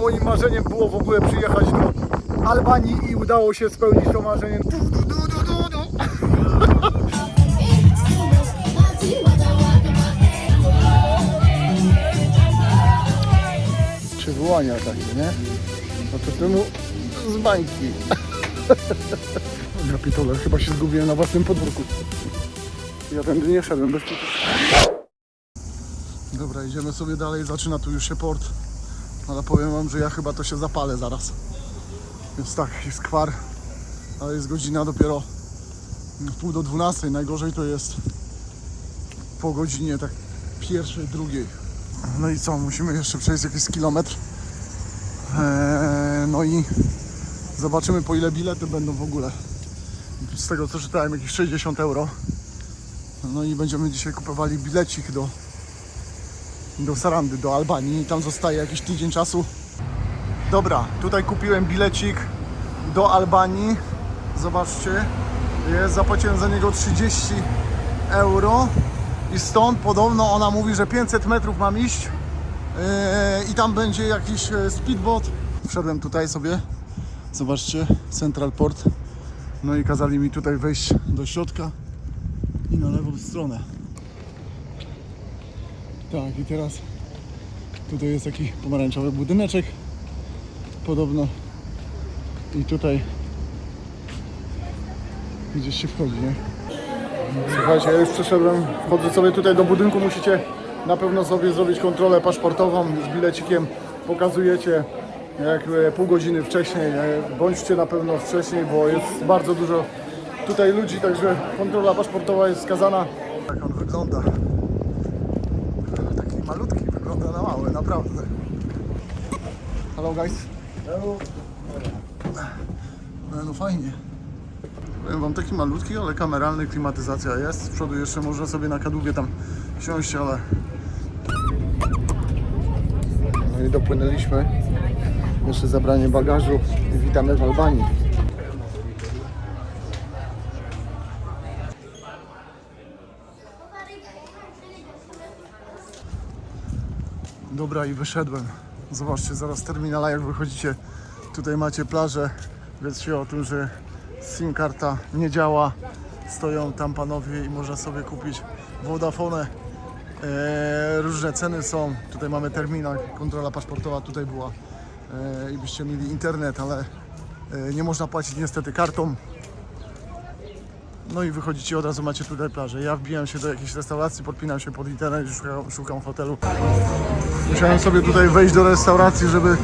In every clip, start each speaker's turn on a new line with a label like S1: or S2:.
S1: Moim marzeniem było w ogóle przyjechać do Albanii i udało się spełnić to marzenie. Du, du, du, du, du, du. Przywołania takie, nie? No to temu z bańki. Ja pitole, chyba się zgubiłem na własnym podwórku. Ja tędy nie szedłem bez kitu. Dobra, idziemy sobie dalej, zaczyna tu już się port. Ale powiem wam, że ja chyba to się zapalę zaraz. Więc tak, jest kwar, ale jest godzina dopiero w pół do dwunastej. Najgorzej to jest po godzinie tak pierwszej, drugiej. No i co, musimy jeszcze przejść jakiś kilometr. Eee, no i zobaczymy po ile bilety będą w ogóle. Z tego co czytałem jakieś 60 euro. No i będziemy dzisiaj kupowali bilecik do, do Sarandy, do Albanii i tam zostaje jakiś tydzień czasu. Dobra, tutaj kupiłem bilecik do Albanii. Zobaczcie, jest, zapłaciłem za niego 30 euro i stąd podobno ona mówi, że 500 metrów mam iść yy, i tam będzie jakiś e, speedboat. Wszedłem tutaj sobie, zobaczcie, Central Port. No i kazali mi tutaj wejść do środka i na lewą stronę. Tak, i teraz tutaj jest taki pomarańczowy budyneczek podobno i tutaj gdzieś się wchodzi, nie? Słuchajcie, ja już przeszedłem, wchodzę sobie tutaj do budynku, musicie na pewno sobie zrobić kontrolę paszportową z bilecikiem, pokazujecie jak e, pół godziny wcześniej, e, bądźcie na pewno wcześniej, bo jest bardzo dużo tutaj ludzi, także kontrola paszportowa jest skazana. Tak on wygląda. Malutki, wygląda na mały, naprawdę. Hello guys. Hello. No, no fajnie. Powiem wam taki malutki, ale kameralny, klimatyzacja jest. Z przodu jeszcze można sobie na kadłubie tam siąść, ale... No i dopłynęliśmy. Jeszcze zabranie bagażu i witamy w Albanii. Dobra i wyszedłem. Zobaczcie, zaraz terminala jak wychodzicie, tutaj macie plażę. Wiedzcie o tym, że SIM karta nie działa. Stoją tam panowie i można sobie kupić Vodafone. E, różne ceny są. Tutaj mamy terminal, kontrola paszportowa tutaj była. E, I byście mieli internet, ale e, nie można płacić niestety kartą. No i wychodzicie od razu macie tutaj plażę. Ja wbijam się do jakiejś restauracji, podpinam się pod internet i szukam, szukam hotelu. Musiałem sobie tutaj wejść do restauracji, żeby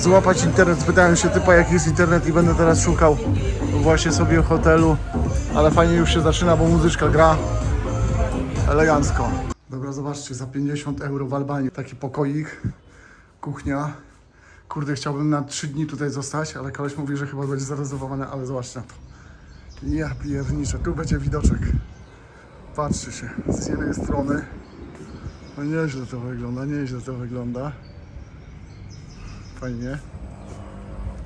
S1: złapać internet. Spytałem się typa jaki jest internet i będę teraz szukał właśnie sobie hotelu. Ale fajnie już się zaczyna, bo muzyczka gra elegancko. Dobra, zobaczcie, za 50 euro w Albanii taki pokoik, kuchnia. Kurde, chciałbym na 3 dni tutaj zostać, ale koleś mówi, że chyba będzie zarezerwowane, ale zobaczcie na to. Ja pierniczę, tu będzie widoczek. Patrzcie się, z jednej strony. No nieźle to wygląda, nieźle to wygląda. Fajnie.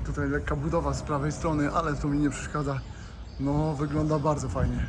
S1: Tutaj lekka budowa z prawej strony, ale to mi nie przeszkadza. No, wygląda bardzo fajnie.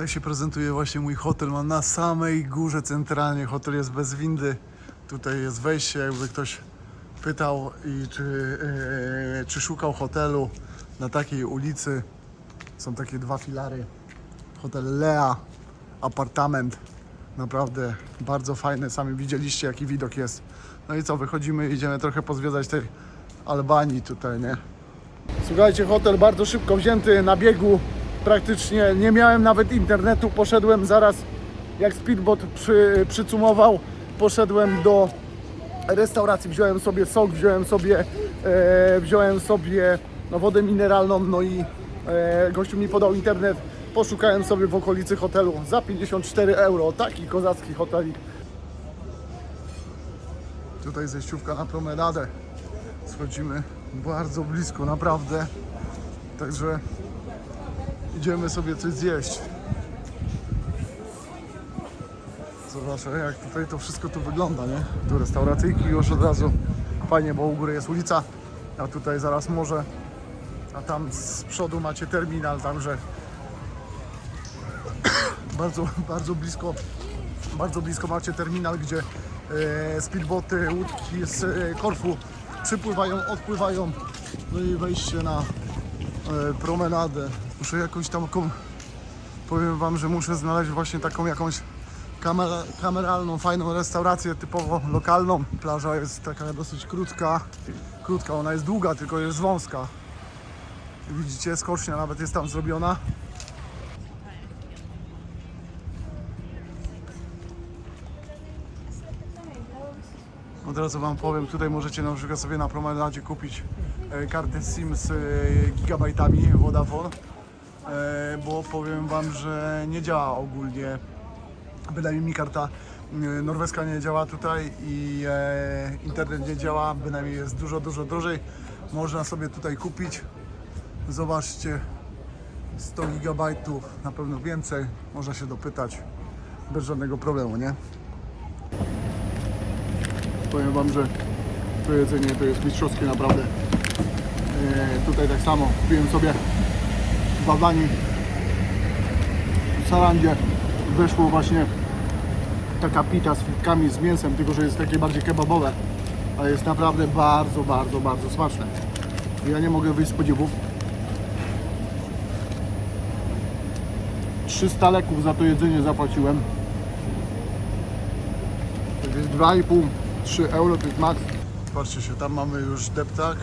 S1: Tak się prezentuje właśnie mój hotel. Mam na samej górze centralnie. Hotel jest bez windy. Tutaj jest wejście, jakby ktoś pytał i czy, e, czy szukał hotelu na takiej ulicy. Są takie dwa filary. Hotel Lea, apartament. Naprawdę bardzo fajny. Sami widzieliście jaki widok jest. No i co, wychodzimy i idziemy trochę pozwiedzać tej Albanii tutaj, nie? Słuchajcie, hotel bardzo szybko wzięty na biegu. Praktycznie nie miałem nawet internetu. Poszedłem zaraz, jak speedbot przy, przycumował, poszedłem do restauracji, wziąłem sobie sok, wziąłem sobie, e, wziąłem sobie no, wodę mineralną, no i e, gościu mi podał internet. Poszukałem sobie w okolicy hotelu za 54 euro. Taki kozacki hotelik. Tutaj zejściówka na promenadę. Schodzimy bardzo blisko, naprawdę. Także idziemy sobie coś zjeść. Zobaczę jak tutaj to wszystko tu wygląda, nie? Tu restauracyjki już od razu fajnie, bo u góry jest ulica, a tutaj zaraz morze, a tam z przodu macie terminal, także bardzo, bardzo blisko, bardzo blisko macie terminal, gdzie e, speedboty, łódki z e, Korfu przypływają, odpływają, no i wejście na e, promenadę. Muszę jakąś taką, powiem Wam, że muszę znaleźć właśnie taką jakąś kamera, kameralną, fajną restaurację typowo lokalną. Plaża jest taka dosyć krótka, krótka, ona jest długa, tylko jest wąska. Widzicie, skocznia nawet jest tam zrobiona. Od razu Wam powiem, tutaj możecie na przykład sobie na promenadzie kupić e, kartę SIM z e, gigabajtami Vodafone, bo powiem Wam, że nie działa ogólnie, bynajmniej mi karta e, norweska nie działa tutaj i e, internet nie działa, bynajmniej jest dużo, dużo drożej. Można sobie tutaj kupić, zobaczcie, 100 gigabajtów, na pewno więcej, można się dopytać bez żadnego problemu, nie? Powiem Wam, że to jedzenie to jest mistrzowskie naprawdę. E, tutaj tak samo kupiłem sobie badani w Sarandzie. Weszło właśnie taka pita z fritkami, z mięsem, tylko że jest takie bardziej kebabowe. Ale jest naprawdę bardzo, bardzo, bardzo smaczne. Ja nie mogę wyjść z podziewów. 300 leków za to jedzenie zapłaciłem. To jest 2,5 3 euro to jest max. Patrzcie się, tam mamy już deptak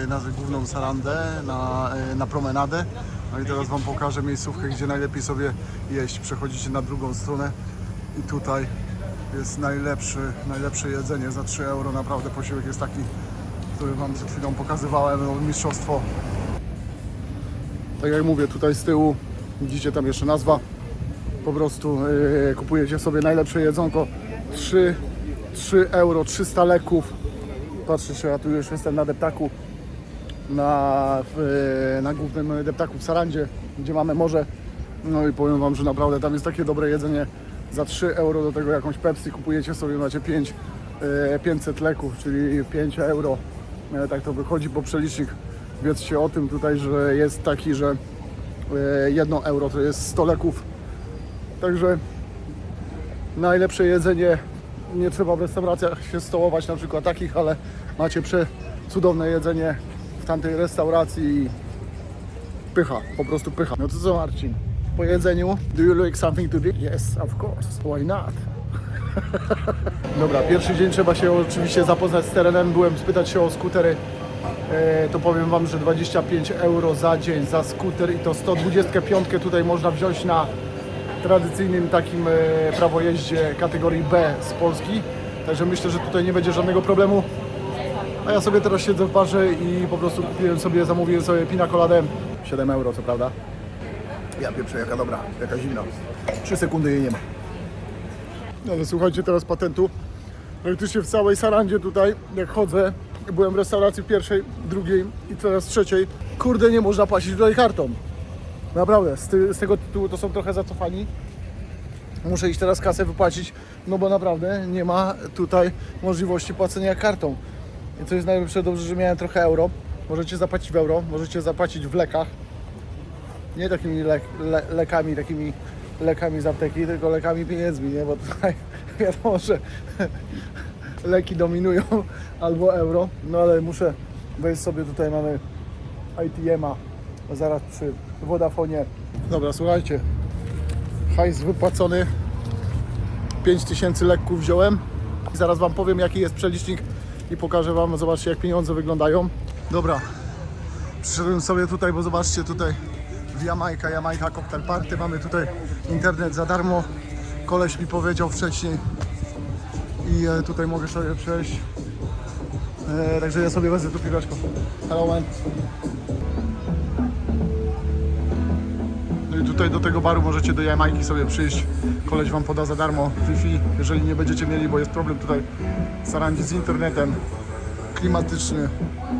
S1: yy, na główną sarandę, na, yy, na promenadę. No i teraz Wam pokażę miejscówkę, gdzie najlepiej sobie jeść. Przechodzicie na drugą stronę i tutaj jest najlepszy, najlepsze jedzenie za 3 euro. Naprawdę posiłek jest taki, który Wam przed chwilą pokazywałem, no, mistrzostwo. Tak jak mówię, tutaj z tyłu widzicie tam jeszcze nazwa. Po prostu yy, kupujecie sobie najlepsze jedzonko. 3 3 euro, 300 leków. Patrzcie się, ja tu już jestem na deptaku, na, w, na głównym deptaku w Sarandzie, gdzie mamy morze. No i powiem Wam, że naprawdę tam jest takie dobre jedzenie. Za 3 euro do tego jakąś Pepsi kupujecie sobie, macie 5, e, 500 leków, czyli 5 euro. E, Tak to wychodzi po przelicznik. Wiedzcie o tym tutaj, że jest taki, że 1 euro to jest 100 leków. Także najlepsze jedzenie nie trzeba w restauracjach się stołować na przykład takich, ale macie cudowne jedzenie w tamtej restauracji i pycha, po prostu pycha. No to co Marcin? Po jedzeniu, do you like something to drink? Yes, of course. Why not? Dobra, pierwszy dzień trzeba się oczywiście zapoznać z terenem. Byłem spytać się o skutery. E, to powiem Wam, że 25 euro za dzień za skuter i to 125 tutaj można wziąć na tradycyjnym takim e, prawojeździe kategorii B z Polski. Także myślę, że tutaj nie będzie żadnego problemu. A ja sobie teraz siedzę w barze i po prostu kupiłem sobie, zamówiłem sobie pina coladę. 7 euro, co prawda. Ja pieprzę, jaka dobra, jaka zimna. 3 sekundy jej nie ma. No ale słuchajcie teraz patentu. Praktycznie w całej Sarandzie tutaj, jak chodzę, byłem w restauracji pierwszej, drugiej i teraz trzeciej. Kurde, nie można płacić tutaj kartą. Naprawdę, z, ty, z tego tytułu to są trochę zacofani. Muszę iść teraz kasę wypłacić, no bo naprawdę nie ma tutaj możliwości płacenia kartą. I co jest najlepsze, dobrze, że miałem trochę euro. Możecie zapłacić w euro, możecie zapłacić w lekach. Nie takimi le, le, lekami, takimi lekami z apteki, tylko lekami pieniędzmi, nie? Bo tutaj wiadomo, że leki dominują albo euro. No ale muszę wejść sobie, tutaj mamy ITM-a zaraz przy Vodafonie. Dobra, słuchajcie, hajs wypłacony, 5000 lekków wziąłem. Zaraz Wam powiem jaki jest przelicznik i pokażę Wam, zobaczcie jak pieniądze wyglądają. Dobra, Przyszedłem sobie tutaj, bo zobaczcie tutaj w Jamajka, Jamajka Cocktail Party. Mamy tutaj internet za darmo. Koleś mi powiedział wcześniej i e, tutaj mogę sobie przejść. E, także ja sobie wezmę tu piweczko. Hello man. Tutaj do tego baru możecie do Jamajki sobie przyjść. Koleś wam poda za darmo Wi-Fi, jeżeli nie będziecie mieli, bo jest problem tutaj w Sarandzie z internetem. Klimatyczny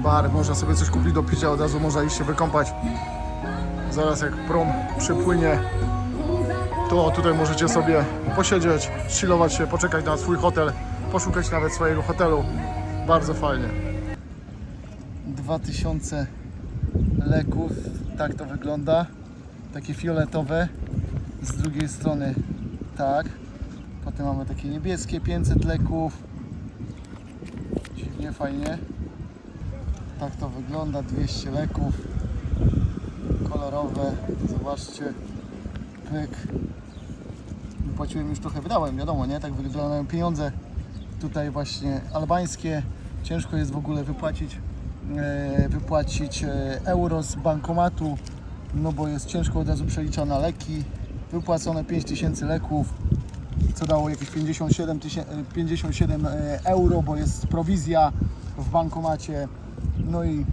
S1: bar, można sobie coś kupić do picia, od razu można iść się wykąpać. Zaraz jak prom przypłynie, to tutaj możecie sobie posiedzieć, chillować się, poczekać na swój hotel, poszukać nawet swojego hotelu. Bardzo fajnie. 2000 leków, tak to wygląda. Takie fioletowe. Z drugiej strony tak. Potem mamy takie niebieskie 500 leków. Dziwnie, fajnie. Tak to wygląda, 200 leków. Kolorowe, zobaczcie. Pyk. Wypłaciłem już trochę, wydałem, wiadomo, nie? Tak wyglądają pieniądze. Tutaj właśnie albańskie. Ciężko jest w ogóle wypłacić, e, wypłacić e, euro z bankomatu, no bo jest ciężko od razu przeliczone na leki. Wypłacone 5000 leków, co dało jakieś 57, tysię- e, 57 e, euro, bo jest prowizja w bankomacie. No i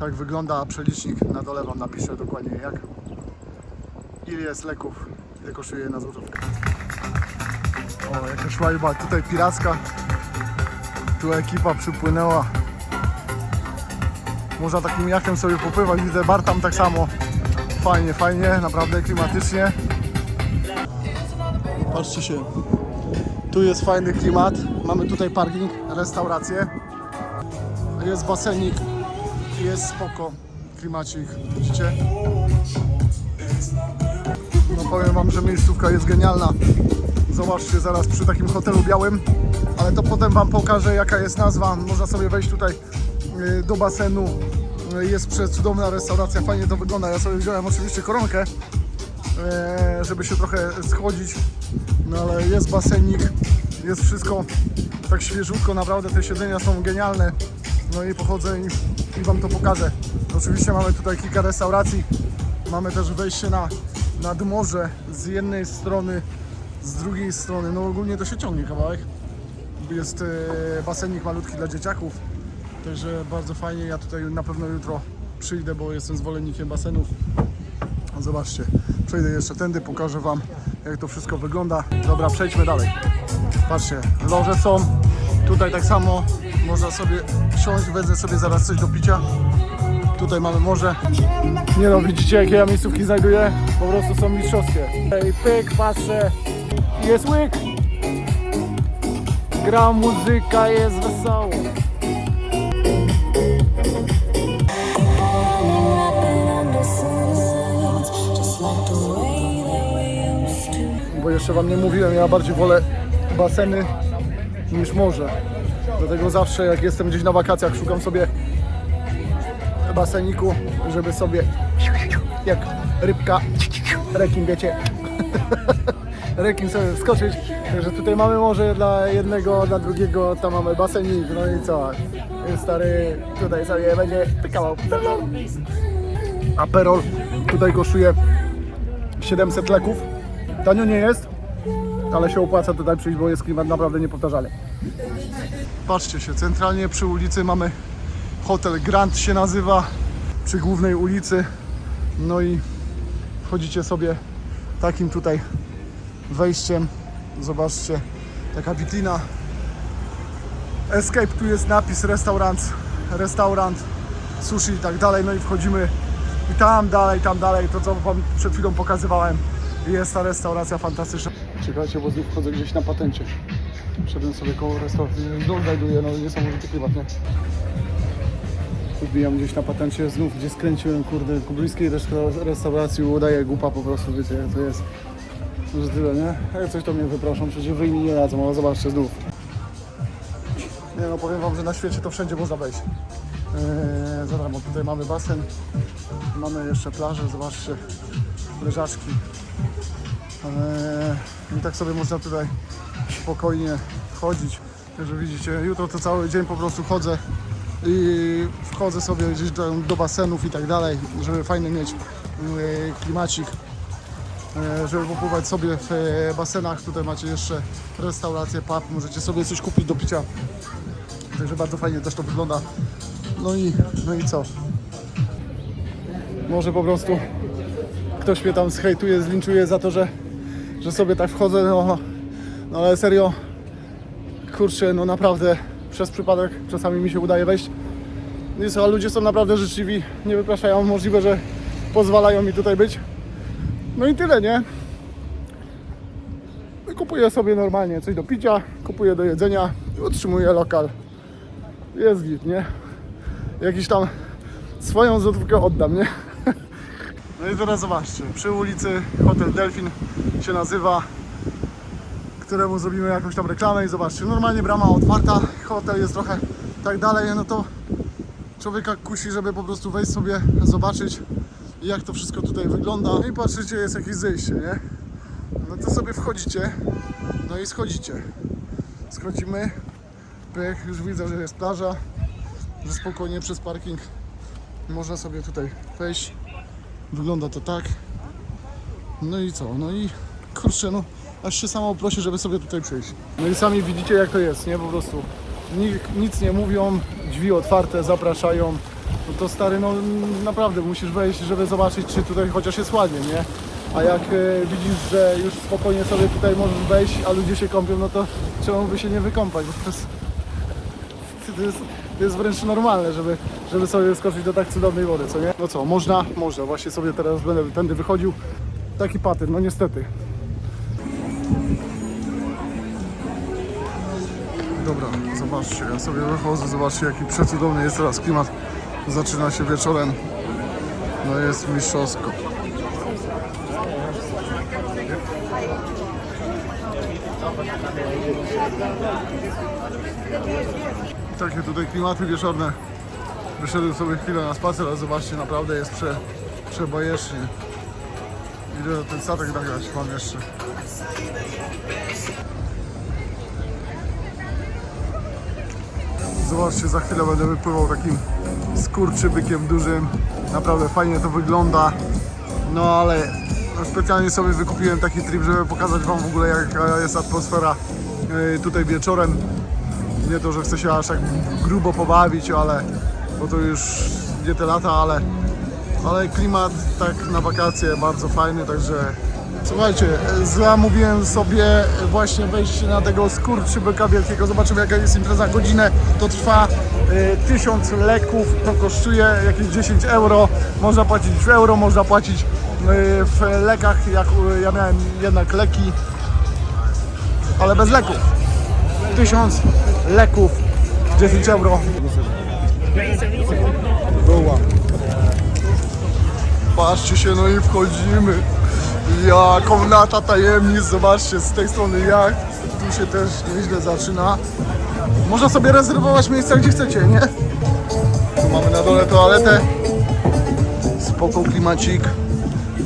S1: tak wygląda przelicznik. Na dole Wam napiszę dokładnie jak. Ile jest leków, ile kosztuje jedna złotówka. O, jakaś łajba tutaj piracka. Tu ekipa przypłynęła. Można takim jakiem sobie popływać. Widzę bar tam tak samo. Fajnie, fajnie, naprawdę klimatycznie. Patrzcie się. Tu jest fajny klimat. Mamy tutaj parking, restaurację. Jest basenik. Jest spoko. Klimacik, widzicie? No powiem wam, że miejscówka jest genialna. Zobaczcie zaraz przy takim hotelu białym, ale to potem wam pokażę jaka jest nazwa. Można sobie wejść tutaj y, do basenu. Jest przecudowna restauracja, fajnie to wygląda. Ja sobie wziąłem oczywiście koronkę, e, żeby się trochę schodzić. No ale jest basenik, jest wszystko tak świeżutko, naprawdę te siedzenia są genialne. No i pochodzę i, i wam to pokażę. Oczywiście mamy tutaj kilka restauracji. Mamy też wejście na, nad morze z jednej strony, z drugiej strony. No ogólnie to się ciągnie kawałek. Jest e, basenik malutki dla dzieciaków. Także bardzo fajnie. Ja tutaj na pewno jutro przyjdę, bo jestem zwolennikiem basenów. Zobaczcie, przejdę jeszcze tędy, pokażę Wam jak to wszystko wygląda. Dobra, przejdźmy dalej. Patrzcie, loże są. Tutaj tak samo można sobie siąść, wezmę sobie zaraz coś do picia. Tutaj mamy morze. Nie no, widzicie jakie ja miejscówki znajduję? Po prostu są mistrzowskie. Ej, pyk, patrzę. Jest łyk. Gra muzyka, jest wesoło. Jeszcze Wam nie mówiłem, ja bardziej wolę baseny niż morze. Dlatego zawsze jak jestem gdzieś na wakacjach szukam sobie baseniku, żeby sobie jak rybka, rekin wiecie, rekin sobie wskoczyć. Także tutaj mamy morze dla jednego, dla drugiego, tam mamy basenik, no i co? Stary tutaj sobie będzie pykawał. Aperol tutaj kosztuje 700 leków. Tanio nie jest, ale się opłaca tutaj przyjść, bo jest klimat naprawdę niepowtarzalny. Patrzcie się, centralnie przy ulicy mamy hotel Grand się nazywa, przy głównej ulicy. No i wchodzicie sobie takim tutaj wejściem. Zobaczcie, taka witrina. Escape, tu jest napis restaurant, restaurant, sushi i tak dalej. No i wchodzimy i tam dalej, tam dalej, to co wam przed chwilą pokazywałem. Jest ta restauracja fantastyczna. Czekajcie, bo znów wchodzę gdzieś na patencie. Szedłem sobie koło restauracji, dom znajduję, no niesamowity klimat, nie? Wbijam gdzieś na patencie znów, gdzie skręciłem, kurde, ku bliskiej resta- restauracji, udaję głupa po prostu, wiecie, jak to jest. Już tyle, nie? Jak coś to mnie wyproszą, przecież wyjmij nie radzą, ale zobaczcie znów. Nie no, powiem wam, że na świecie to wszędzie można wejść. Eee, za darmo. Tutaj mamy basen, mamy jeszcze plażę, zobaczcie, leżaczki. Eee, I tak sobie można tutaj spokojnie chodzić. Także widzicie, jutro to cały dzień po prostu chodzę i wchodzę sobie gdzieś do, do basenów i tak dalej, żeby fajny mieć yy, klimacik, yy, żeby popływać sobie w e, basenach. Tutaj macie jeszcze restaurację, pub, możecie sobie coś kupić do picia. Także bardzo fajnie też to wygląda. No i, no i co? Może po prostu ktoś mnie tam zhejtuje, zlinczuje za to, że, że sobie tak wchodzę, no, no ale serio, kurczę, no naprawdę przez przypadek czasami mi się udaje wejść. No co, a ludzie są naprawdę życzliwi, nie wypraszają, możliwe, że pozwalają mi tutaj być. No i tyle, nie? Kupuję sobie normalnie coś do picia, kupuję do jedzenia i utrzymuję lokal. Jest git, nie? Jakiś tam swoją złotówkę oddam, nie? No i teraz zobaczcie, przy ulicy Hotel Delfin się nazywa, któremu zrobimy jakąś tam reklamę i zobaczcie, normalnie brama otwarta, hotel jest trochę tak dalej, no to człowieka kusi, żeby po prostu wejść sobie, zobaczyć jak to wszystko tutaj wygląda No i patrzycie, jest jakieś zejście, nie? No to sobie wchodzicie, no i schodzicie. Schodzimy, pyk, już widzę, że jest plaża, że spokojnie przez parking można sobie tutaj wejść. Wygląda to tak. No i co? No i kurczę, no aż się samo prosi, żeby sobie tutaj przyjść. No i sami widzicie jak to jest, nie? Po prostu nic nie mówią, drzwi otwarte, zapraszają. No to stary, no naprawdę musisz wejść, żeby zobaczyć, czy tutaj chociaż jest ładnie, nie? A jak e, widzisz, że już spokojnie sobie tutaj możesz wejść, a ludzie się kąpią, no to czemu by się nie wykąpać? To jest, to jest, to jest wręcz normalne, żeby, żeby sobie skoczyć do tak cudownej wody, co nie? No co, można? Można. Właśnie sobie teraz będę tędy wychodził. Taki patyr, no niestety. Dobra, zobaczcie, ja sobie wychodzę, zobaczcie jaki przecudowny jest teraz klimat. Zaczyna się wieczorem. No jest mistrzowsko. Takie tutaj klimaty wieczorne. Wyszedłem sobie chwilę na spacer, ale zobaczcie, naprawdę jest prze, przebajecznie. Idę ten statek nagrać wam jeszcze. Zobaczcie, za chwilę będę wypływał takim skurczybykiem dużym. Naprawdę fajnie to wygląda. No ale specjalnie sobie wykupiłem taki trip, żeby pokazać wam w ogóle jaka jest atmosfera yy, tutaj wieczorem. Nie to, że chcę się aż tak grubo pobawić, ale bo to już nie te lata, ale, ale klimat tak na wakacje bardzo fajny, także słuchajcie, zamówiłem sobie właśnie wejście na tego skurczybyka wielkiego, zobaczymy jaka jest impreza, godzinę to trwa, y, 1000 leków. To kosztuje jakieś 10 euro, można płacić w euro, można płacić y, w lekach, jak y, ja miałem jednak leki, ale bez leków. 1000 leków, 10 euro. Była. Patrzcie się, no i wchodzimy. Ja, komnata tajemnic, zobaczcie, z tej strony jak. Tu się też nieźle zaczyna. Można sobie rezerwować miejsca gdzie chcecie, nie? Tu mamy na dole toaletę. Spoko klimacik.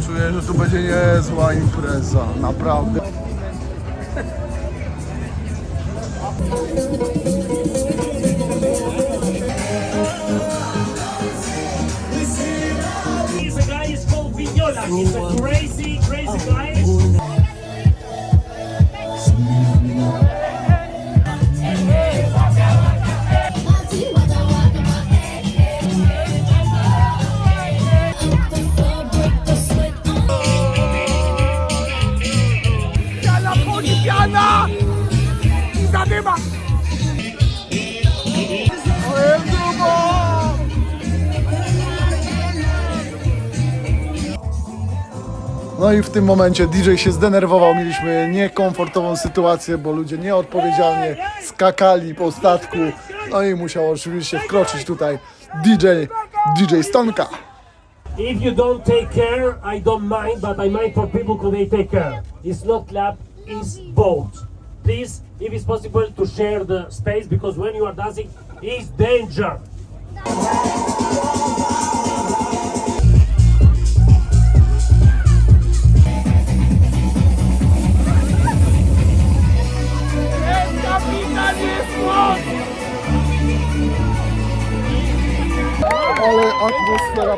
S1: Czuję, że tu będzie niezła impreza, naprawdę. I w tym momencie DJ się zdenerwował, mieliśmy niekomfortową sytuację, bo ludzie nieodpowiedzialnie skakali po statku. No i musiał oczywiście wkroczyć tutaj DJ, DJ Stonka.
S2: If you don't take care, I don't mind, but I mind for people who they take care. It's not club, it's boat. Please, if it's possible, to share the space because when you are dancing, it's danger.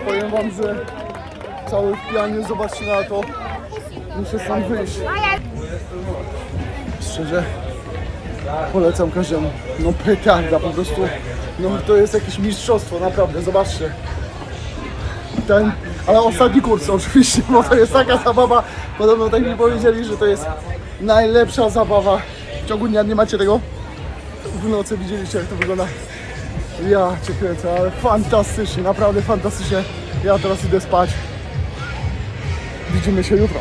S1: Powiem wam, że cały w pianie, zobaczcie na to. Muszę sam wyjść. Szczerze, polecam każdemu. No petarda po prostu. No to jest jakieś mistrzostwo, naprawdę, zobaczcie. Ten, ale ostatni kurs oczywiście, bo to jest taka zabawa. Podobno tak mi powiedzieli, że to jest najlepsza zabawa. W ciągu dnia nie macie tego. W nocy widzieliście jak to wygląda. Ja cię kręcę, ale fantastycznie, naprawdę fantastycznie. Ja teraz idę spać. Widzimy się jutro.